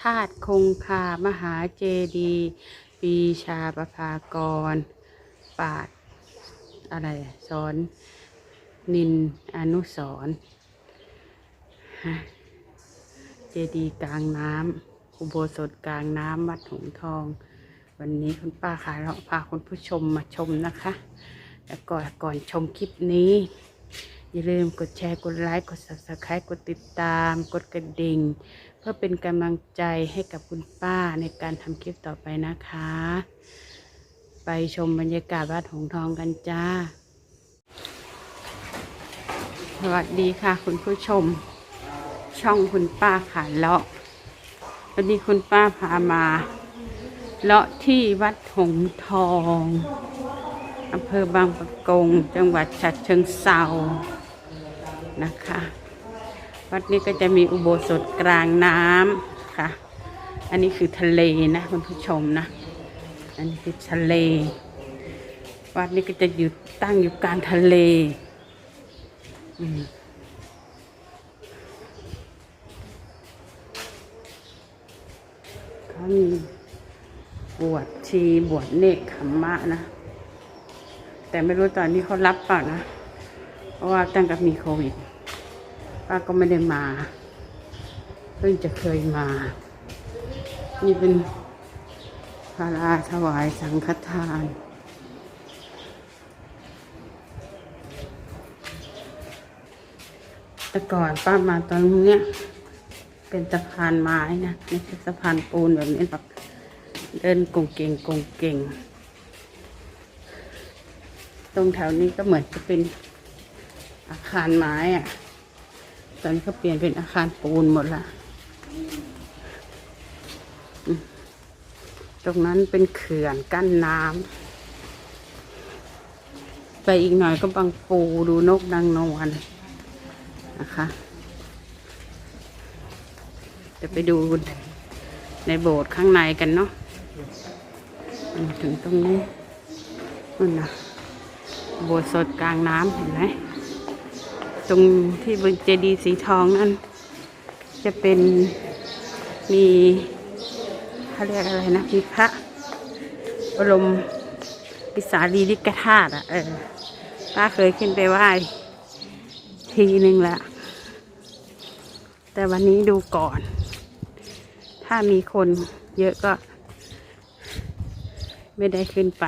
ธาตุคงคามหาเจดีปีชาประภากร ปาด อะไรสอน นินอนุสรณ์ฮะเจดีกลางน้ำอุโบสถกลางน้ำวัดหงทอง วันนี้คุณป้าขายเราพาคุณผู้ชมมาชมนะคะแล้วก็ก่อนชมคลิปนี้ อย่าลืมกดแชร์ กดไลค์ กด subscribe กดติดตาม กดกระดิ่ง เพื่อเป็นกำลังใจให้กับคุณป้าในการทำคลิปต่อไปนะคะ ไปชมบรรยากาศวัดหงทองกันจ้า สวัสดีค่ะ คุณผู้ชม ช่องคุณป้าขาเลาะ วันนี้คุณป้าพามา เลาะที่วัดหงทองอำเภอบางปะกง จังหวัดฉะเชิงเซา นะคะ วัดนี้ก็จะมีอุโบสถกลางน้ำค่ะ อันนี้คือทะเลนะคุณผู้ชมนะ อันนี้คือทะเล วัดนี้ก็จะอยู่ตั้งอยู่กลางทะเลอืมเขามีบวชชีบวชเนกขมมะนะ แต่ไม่รู้ตอนนี้เขารับเปล่านะ เพราะว่าตั้งแต่มีโควิดป้าก็ไม่ได้มา เพิ่งจะเคยมา นี่เป็นพาราถวายสังฆทานแต่ก่อนป้ามาตอนเนี้ยเป็นสะพานไม้นะไม่ใช่สะพานปูนแบบนี้หรอกเดินกงเก่งกงเก่ง ตรงแถวนี้ก็เหมือนจะเป็น คารไม้อะตอนนี้เขาเปลี่ยนเป็นอาคารปูนหมดละตรงนั้นเป็นเขื่อนกั้นน้ำไปอีกหน่อยก็บางปูดูนกนางนวลนะคะจะไปดูในโบสถ์ข้างในกันเนาะถึงตรงนี้นั่นนะโบสถ์สดกลางน้ำเห็นไหม ตรงที่บนเจดีสีทองนั่นจะเป็นมีเขาเรียกอะไรนะมีพระบรมปิสารีริกธาตุอะเออป้าเคยขึ้นไปไหว้ทีหนึ่งแล้วแต่วันนี้ดูก่อน ถ้ามีคนเยอะก็ไม่ได้ขึ้นไป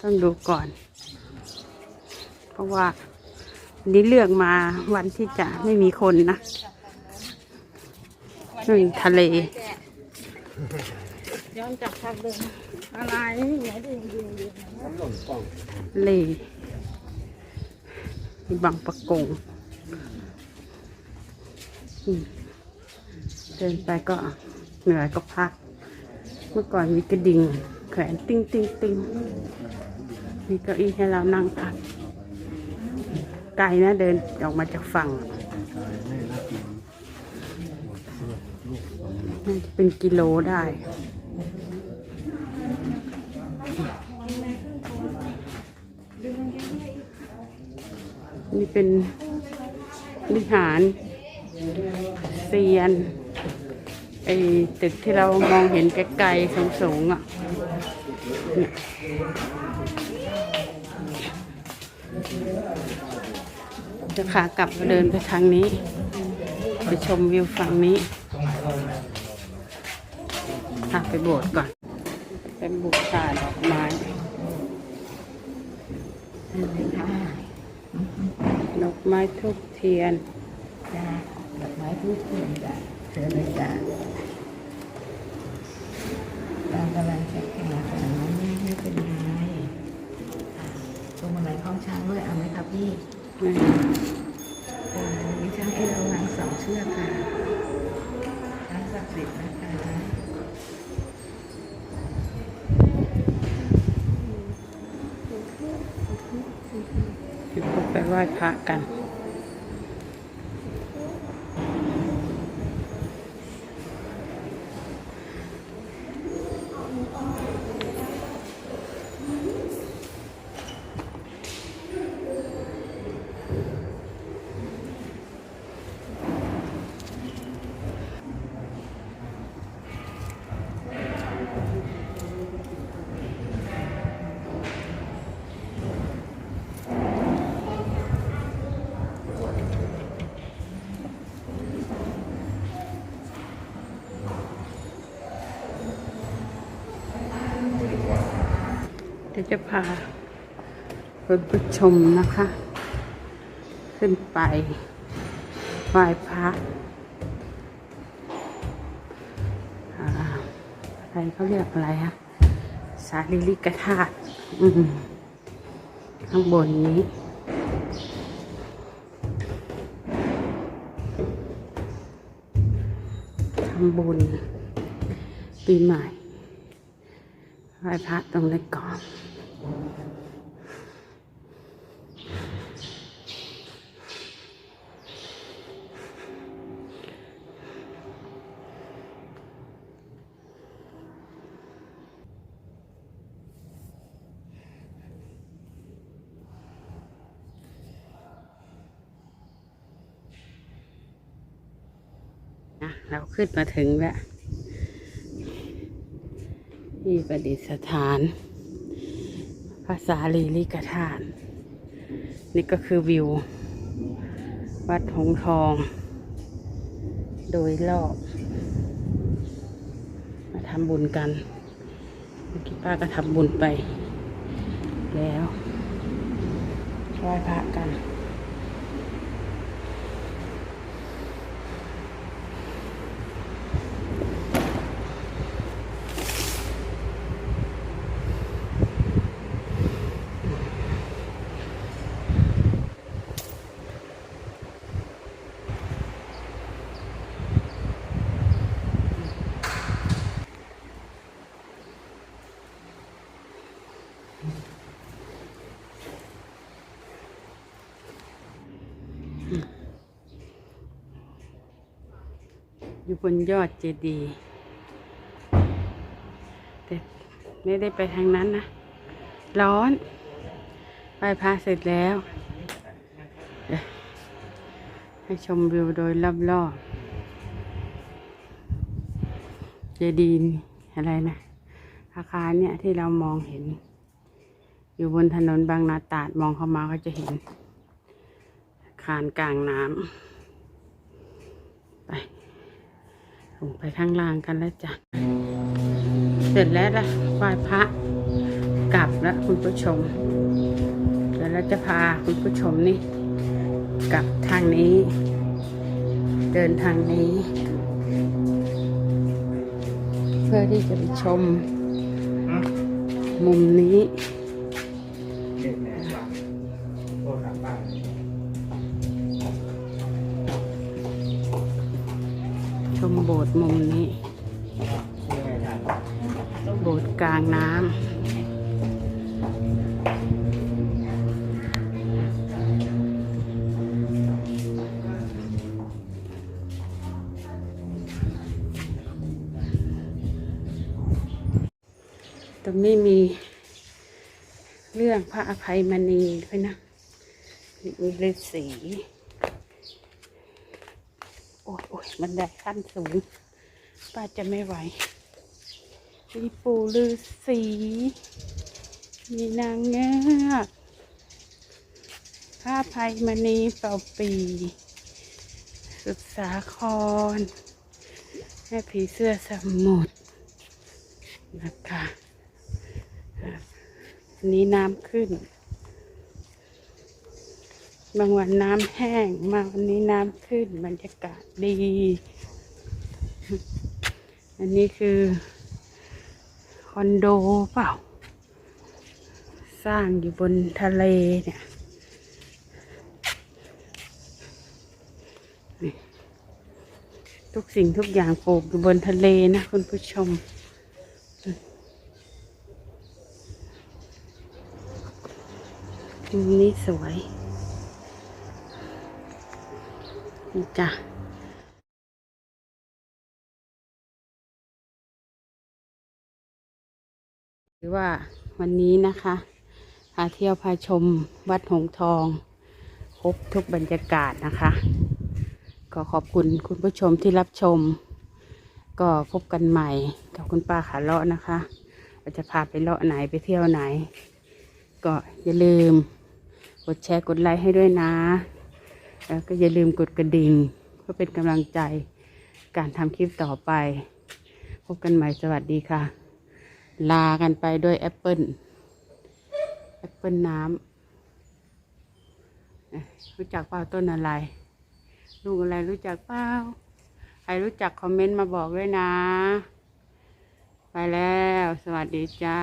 ต้องดูก่อน เพราะว่านี้เลือกมาวันที่จะไม่มีคนนะนี่ทะเลย้อนจากภาคเดิมอะไรไหนดูดูดูทะเลมีบางประกงเดินไปก็เหนื่อยก็พัก เมื่อก่อนมีกระดิ่งแขวนติ้งติ้งติ้ง มีเก้าอี้ให้เรานั่งพักไกลนะเดินออกมาจากฝั่งน่าจะเป็นกิโลได้นี่เป็นวิหารเซียนไอ้ตึกที่เรามองเห็นไกลๆสูงๆอะ จะขากลับก็เดินไปทางนี้ ไปชมวิวฝั่งนี้ค่ะไปโบสถ์ก่อน เป็นบูชาดอกไม้ดอกไม้ทุกเทียนดอกไม้ทูบเทียนจ้าเชิญเลยจ้าตามกำลังจะแข่งขันไม่ไม่เป็นไรตรงบันไดท้องช้างด้วย เอาไหมครับพี่เอ่อมีช้างเอราวังสองเชือกค่ะช้างศักดิ์สิทธิ์นะคะเดี๋ยวเราไปไหว้พระกัน ดี๋ยวจะพาคุณผู้ชมนะคะ ขึ้นไปไหว้พระอะไรเขาเรียกอะไรฮะสารีริกธาตุข้างบนนี้ทำบุญปีใหม่ไหว้พระตรงนี้ก่อน นะเราขึ้นมาถึงแล้วที่ประดิษฐานภาษาลีลิกธาตุนี่ก็คือวิว วัดหงทอง โดยรอบ มาทำบุญกันเมื่อกี้ป้าก็ทำบุญไป แล้วไหว้พระกัน อยู่บนยอดเจดีย์แต่ไม่ได้ไปทางนั้นนะ ร้อน ไปพาเสร็จแล้ว ให้ชมวิวโดยรอบๆเจดีย์อะไรนะ อาคารเนี่ยที่เรามองเห็น อยู่บนถนนบางนาตราดมองเข้ามาก็จะเห็นอาคารกลางน้ำไป ลงไปข้างล่างกันแล้วจ้ะ เสร็จแล้วละไหว้พระกลับแล้วคุณผู้ชมเดี๋ยวเราจะพาคุณผู้ชมนี่ กลับทางนี้ เดินทางนี้ เพื่อที่จะไปชมมุมนี้ มโบสถ์มุมนี้ โบสถ์กลางน้ำตรงนี้มีเรื่องพระอภัยมณีด้วยนะ มีฤาษี โอ้ยโอ้ยบันไดขั้นสูง ป้าจะไม่ไหวมีปู่ฤาษีมีนางเงือกพระอภัยมณีเป่าปี สุดสาคร แม่ผีเสื้อสมุทรนะคะ นี้น้ำขึ้น บางวันน้ำแห้งมาวันนี้น้ำขึ้นบรรยากาศดี อันนี้คือคอนโดเปล่า สร้างอยู่บนทะเลเนี่ยทุกสิ่งทุกอย่างปลูกอยู่บนทะเลนะคุณผู้ชม มุมนี้สวย นี่จ้ะหรือว่าวันนี้นะคะพาเที่ยวพาชมวัดหงทอง ครบทุกบรรยากาศนะคะ ก็ขอบคุณคุณผู้ชมที่รับชม ก็พบกันใหม่กับคุณป้าขาเลาะนะคะเราจะพาไปเลาะไหนไปเที่ยวไหน ก็อย่าลืมกดแชร์กดไลค์ให้ด้วยนะ แล้วก็อย่าลืมกดกระดิ่งเพื่อเป็นกำลังใจการทำคลิปต่อไป พบกันใหม่สวัสดีค่ะ ลากันไปด้วยแอปเปิลแอปเปิลน้ำรู้จักเปล่าต้นอะไร ลูกอะไรรู้จักเปล่าใครรู้จักคอมเมนต์มาบอกด้วยนะ ไปแล้ว สวัสดีจ้า